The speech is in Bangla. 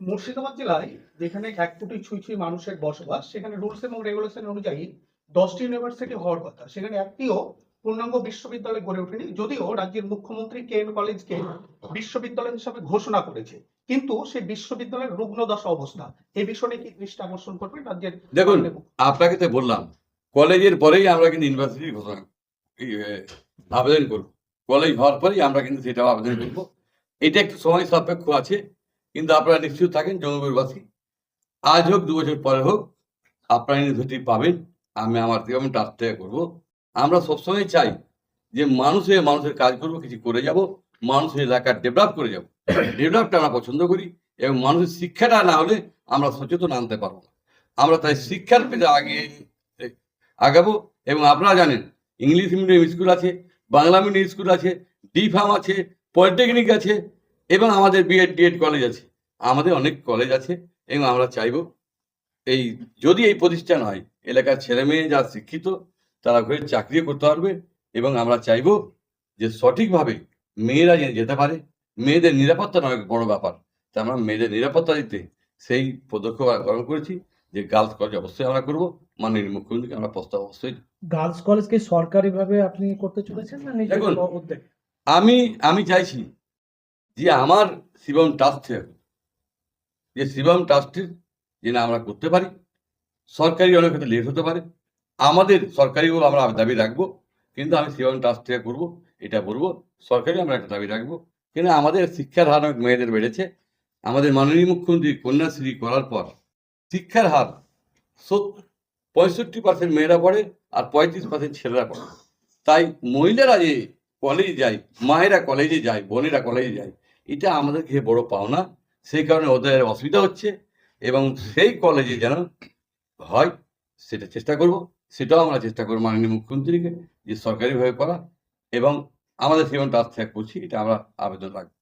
মুর্শিদাবাদ জেলায় যেখানে এক কোটি ছুঁই ছুঁই মানুষের বসবাস সেখানে রুলস এবং রেগুলেশন অনুযায়ী দশটি ইউনিভার্সিটি হওয়ার কথা। সেখানে একটিও পূর্ণাঙ্গ বিশ্ববিদ্যালয় গড়ে ওঠেনি যদিও রাজ্যের মুখ্যমন্ত্রী কে এন কলেজকে বিশ্ববিদ্যালয় হিসাবে ঘোষণা করেছে। কিন্তু সেই বিশ্ববিদ্যালয়ের রুগ্ন দশা অবস্থা এই বিষয়ে কি দৃষ্টি আকর্ষণ করবেন রাজ্যের দেখুন আপনাকে তো বললাম কলেজের পরেই আমরা কিন্তু ইউনিভার্সিটি ঘোষণা আবেদন করব। কলেজ হওয়ার পরেই আমরা কিন্তু সেটাও আবেদন করব। এটা একটু সময় সাপেক্ষ আছে কিন্তু আপনারা নিশ্চিত থাকেন জঙ্গিবাসী আজ হোক, দু বছর পরে হোক আপনারা ইউনিভার্সিটি পাবেন। আমি আমার থেকে আমি ট্রাস্ট থেকে করব। আমরা সবসময় চাই যে মানুষের মানুষের কাজ করব, কিছু করে যাব মানুষের এলাকা ডেভেলপ করে যাব। ডেভেলপটা আমরা পছন্দ করি এবং মানুষের শিক্ষাটা না হলে আমরা সচেতন আনতে পারব না। আমরা তাই শিক্ষার পেতে আগে আগাবো এবং আপনারা জানেন, ইংলিশ মিডিয়াম স্কুল আছে, বাংলা মিডিয়াম স্কুল আছে ডি ফার্ম আছে পলিটেকনিক আছে এবং আমাদের বিএড ডিএড কলেজ আছে। আমাদের অনেক কলেজ আছে এবং আমরা চাইব এই যদি এই প্রতিষ্ঠান হয় এলাকার ছেলে মেয়ে যা শিক্ষিত তারা ঘরে চাকরিও করতে পারবে এবং আমরা চাইব যে সঠিকভাবে মেয়েরা যেতে পারে। মেয়েদের নিরাপত্তা নয় বড় ব্যাপার। তা আমরা মেয়েদের নিরাপত্তা দিতে সেই পদক্ষেপ গ্রহণ করেছি যে গার্লস কলেজ অবশ্যই আমরা করব। মাননীয় মুখ্যমন্ত্রীকে আমরা প্রস্তাব অবশ্যই গার্লস কলেজকে সরকারিভাবে আপনি করতে চলেছেন না নিজের দেখুন, উদ্যোগ? আমি আমি চাইছি যে আমার শিবম ট্রাস্ট থেকে যে শিবম ট্রাস্টের যেন আমরা করতে পারি, সরকারি অনেক ক্ষেত্রে লেট হতে পারে, আমাদের সরকারিও আমরা দাবি রাখব, কিন্তু আমি শিবম ট্রাস্ট থেকে করব, এটা বলব সরকারি আমরা একটা দাবি রাখব। কিন্তু আমাদের শিক্ষার হার অনেক মেয়েদের বেড়েছে। আমাদের মাননীয় মুখ্যমন্ত্রী কন্যাশ্রী করার পর শিক্ষার হার পঁয়ষট্টি পার্সেন্ট মেয়েরা পড়ে আর পঁয়ত্রিশ পার্সেন্ট ছেলেরা পড়ে। তাই মহিলারা যে কলেজে যায়, মায়েরা কলেজে যায়, বোনেরা কলেজে যায় এটা আমাদের খেয়ে বড় পাওনা। সেই কারণে ওদের অসুবিধা হচ্ছে এবং সেই কলেজে যেন হয়, সেটা চেষ্টা করব। সেটাও আমরা চেষ্টা করব মাননীয় মুখ্যমন্ত্রীকে যে সরকারিভাবে করা এবং আমাদের সেবন টাস্ক করছি, এটা আমরা আবেদন রাখব।